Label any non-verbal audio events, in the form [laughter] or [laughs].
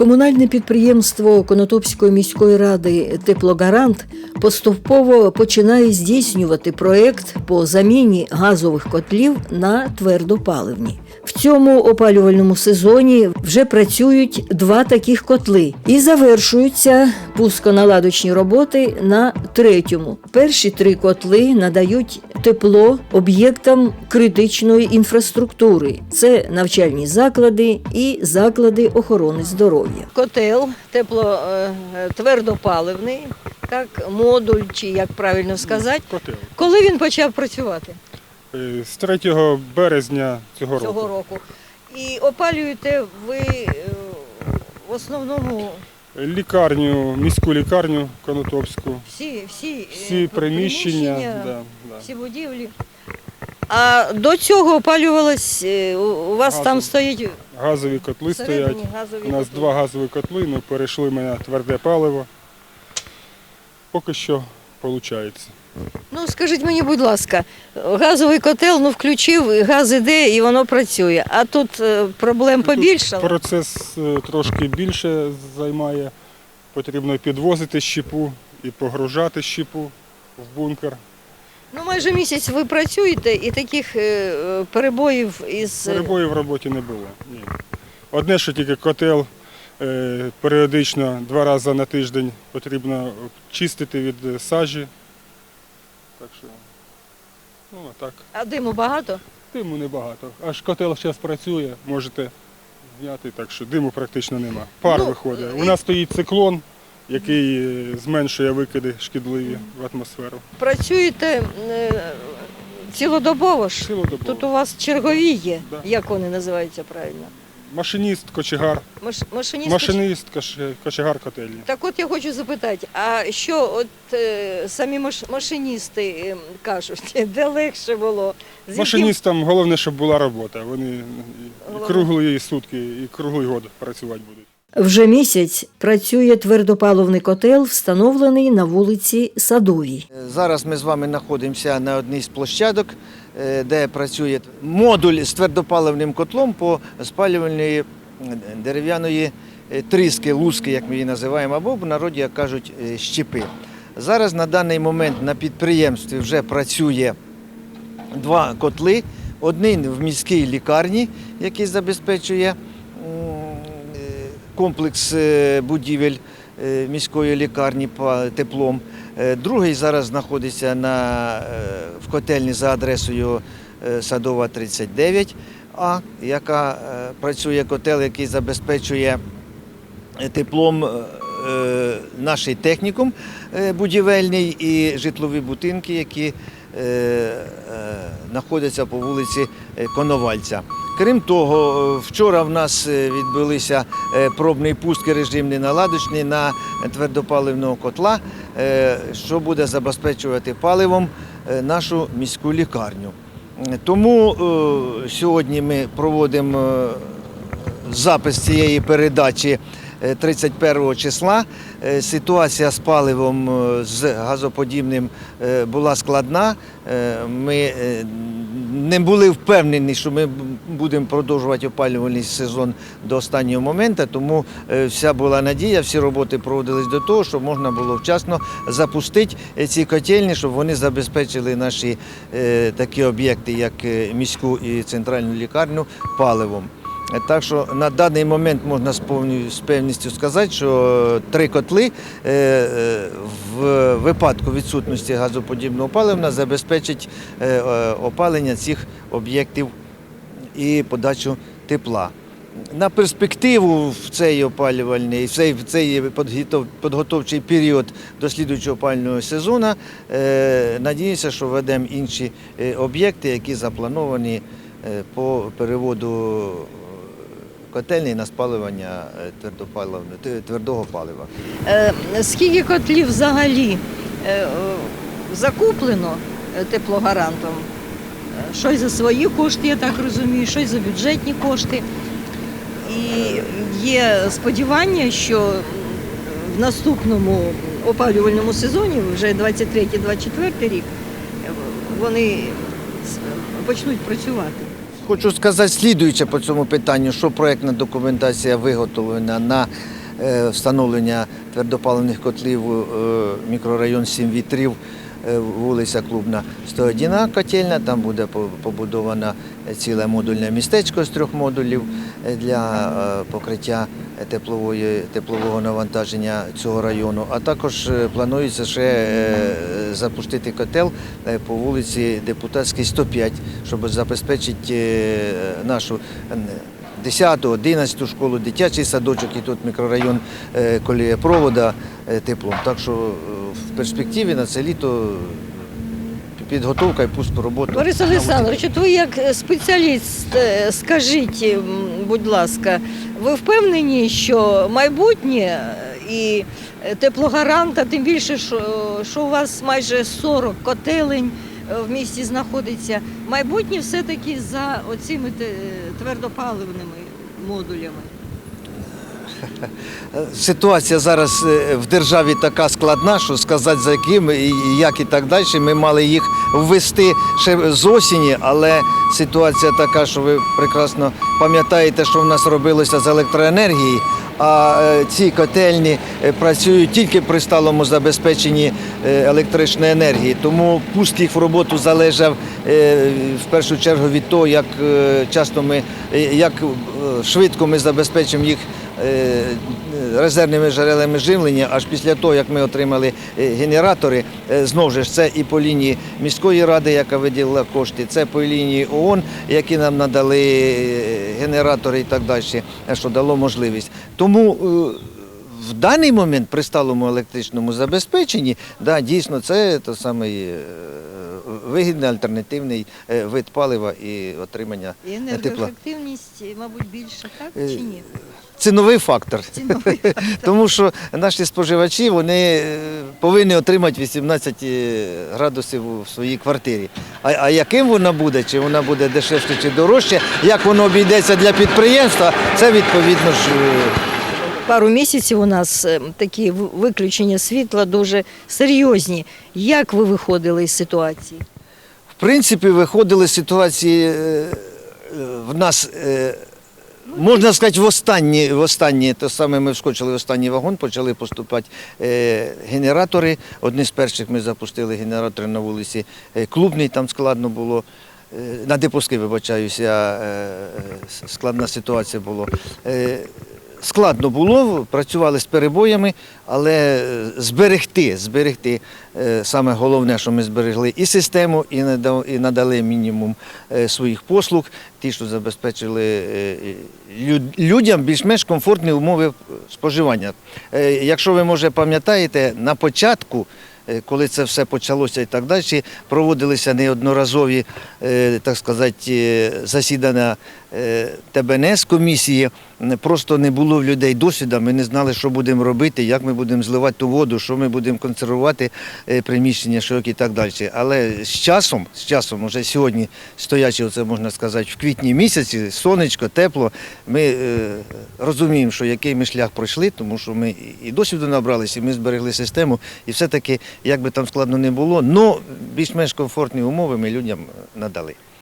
Комунальне підприємство Конотопської міської ради Теплогарант поступово починає здійснювати проект по заміні газових котлів на твердопаливні. В цьому опалювальному сезоні вже працюють два таких котли і завершуються пусконаладочні роботи на третьому. Перші три котли надають тепло об'єктам критичної інфраструктури. Це навчальні заклади і заклади охорони здоров'я. Котел тепло е, твердопаливний, так модуль, чи як правильно сказати. Котел. Коли він почав працювати З 3 березня цього року. цього року? І опалюєте ви е, в основному Лікарню, міську лікарню Конотопську. всі, всі, Всі е, приміщення, да, да. всі будівлі. А до цього опалювалось, е, у вас там Газом. стоїть газові котли стоять. газові У нас котли. два газові котли, ми перейшли ми на тверде паливо. Поки що виходить. Ну скажіть мені, будь ласка, газовий котел ну включив, газ іде і воно працює. А тут е, проблем побільшало. Процес е, трошки більше займає. Потрібно підвозити щепу і погружати щепу в бункер. Ну майже місяць ви працюєте і таких е, перебоїв із Перебоїв в роботі не було. Ні. Одне, що тільки котел періодично два рази на тиждень потрібно чистити від е, сажі. Так що, ну а так. а диму багато. Диму небагато. Аж котел зараз працює, можете зняти, так що диму практично нема. Пар Ну, виходить. У нас стоїть циклон, який е, зменшує викиди шкідливі в атмосферу. Працюєте е, цілодобово ж. Цілодобово. Тут у вас чергові є, Да. як вони називаються правильно. Машиніст, кочегар, Маш, машиніст. машиніст, коч- кочегар котельні. Так от я хочу запитати, а що от е, самі маш, машиністи е, кажуть, [laughs] де легше було? З яким- Машиністам головне, щоб була робота. Вони і Головне. круглі сутки і круглий год працювати будуть. Вже місяць працює твердопаливний котел, встановлений на вулиці Садовій. Зараз ми з вами знаходимося на одній з площадок, е, де працює модуль з твердопаливним котлом по спалювальної е, дерев'яної е, тріски, луски, як ми її називаємо, або в народі як кажуть щепи. Зараз на даний момент на підприємстві вже працює два котли. Один в міській лікарні, який забезпечує комплекс е, будівель е, міської лікарні па- теплом. Е, Другий зараз знаходиться на, в котельні за адресою Садова 39, а яка працює котел, який забезпечує теплом наш технікум будівельний і житлові будинки, які знаходяться по вулиці Коновальця. Крім того, е, вчора в нас е, відбулися е, пробний пустки режимний наладочний на твердопаливного котла, що буде забезпечувати паливом нашу міську лікарню. Тому сьогодні ми проводимо запис цієї передачі 31 числа. Е, Ситуація з паливом е, з газоподібним е, була складна. Е, Ми е, не були впевнені, що ми будемо продовжувати опалювальний сезон до останнього моменту, тому е, вся була надія, всі роботи проводились до того, щоб можна було вчасно запустити е, ці котельні, щоб вони забезпечили наші е, такі об'єкти, як е, міську і центральну лікарню, паливом. Е, Так що на даний момент можна з певністю сказати, що три котли е, е, в випадку відсутності газоподібного палива забезпечать е, е, опалення цих об'єктів і подачу тепла. На перспективу в цей опалювальний, в цей, в цей підготовчий період до слідуючого опалювального сезону е, надіюся, що введемо інші е, об'єкти, які заплановані е, по переводу е, котельні на спалювання е, твердого палива. Е, скільки котлів взагалі е, закуплено теплогарантом? Щось за свої кошти, я так розумію, щось за бюджетні кошти. І є сподівання, що в наступному опалювальному сезоні, вже 23-24 рік, вони почнуть працювати. Хочу сказати слідуюче по цьому питанню, що проєктна документація виготовлена на е, встановлення твердопаливних котлів е, мікрорайон Сім вітрів. Е, Вулиця Клубна 101 котельня, там буде побудовано ціле модульне містечко з трьох модулів е, для е, покриття теплової, теплового навантаження цього району. А також планується ще запустити котел по вулиці Депутатській 105, щоб забезпечити нашу е, 10, 11 школу, дитячий садочок і тут мікрорайон е, коліє провода теплом. Так що е, в перспективі на це літо підготовка і пуск роботи. Борис Олександрович, от ви як спеціаліст, е, скажіть, будь ласка, ви впевнені, що майбутнє і теплогаранта, тим більше, що, у вас майже 40 котелень е, в місті знаходиться, майбутнє все-таки за оцими твердопаливними модулями? [laughs] Ситуація зараз е, в державі така складна, що сказати за яким і як і так далі. Ми мали їх ввести ще з осені, але ситуація така, що ви прекрасно пам'ятаєте, що в нас робилося з електроенергії. А е, ці котельні е, працюють тільки при сталому забезпеченні електричної енергії. Тому пуск їх в роботу залежав в першу чергу від того, як часто ми як швидко ми забезпечимо їх резервними джерелами живлення, аж після того, як ми отримали е, генератори, е, знову ж це і по лінії міської ради, яка виділила кошти, це по лінії ООН, які нам надали е, генератори і так далі, е, що дало можливість. Тому е, в даний момент при сталому електричному забезпеченні, да, дійсно, це той самий е, вигідний альтернативний е, вид палива і отримання І е, тепла. енергоефективність, мабуть, більше, так Е, чи ні? Ціновий фактор. Ціновий [laughs] Тому що наші споживачі вони е, повинні отримати 18 градусів у своїй квартирі. А, а яким вона буде, чи вона буде дешевше чи дорожче, як воно обійдеться для підприємства, це відповідно ж. е, Пару місяців у нас е, такі виключення світла дуже серйозні. Як ви виходили із ситуації? В принципі, виходили з ситуації е, е, в нас. Е, Можна сказати, в останні, в останні, то саме ми вскочили в останній вагон, почали поступати е, генератори. Одні з перших ми запустили генератори на вулиці е, Клубній, там складно було. Е, на Депуски, вибачаюся, е, складна ситуація була. Е, складно було, працювали з перебоями, але е, зберегти, зберегти е, саме головне, що ми зберегли і систему, і надали мінімум е, своїх послуг, ті, що забезпечили людям більш-менш комфортні умови споживання. Якщо ви може пам'ятаєте, на початку. Коли це все почалося і так далі, проводилися неодноразові, так сказати, засідання ТБНС комісії. Просто не було в людей досвіду, ми не знали, що будемо робити, як ми будемо зливати ту воду, що ми будемо консервувати е, приміщення, що і так далі. Але з часом, з часом, уже сьогодні, стоячи, оце можна сказати, в квітні місяці, сонечко, тепло, ми е, розуміємо, що який ми шлях пройшли, тому що ми і досвіду набралися, і ми зберегли систему, і все-таки, як би там складно не було, але більш-менш комфортні умови ми людям надали.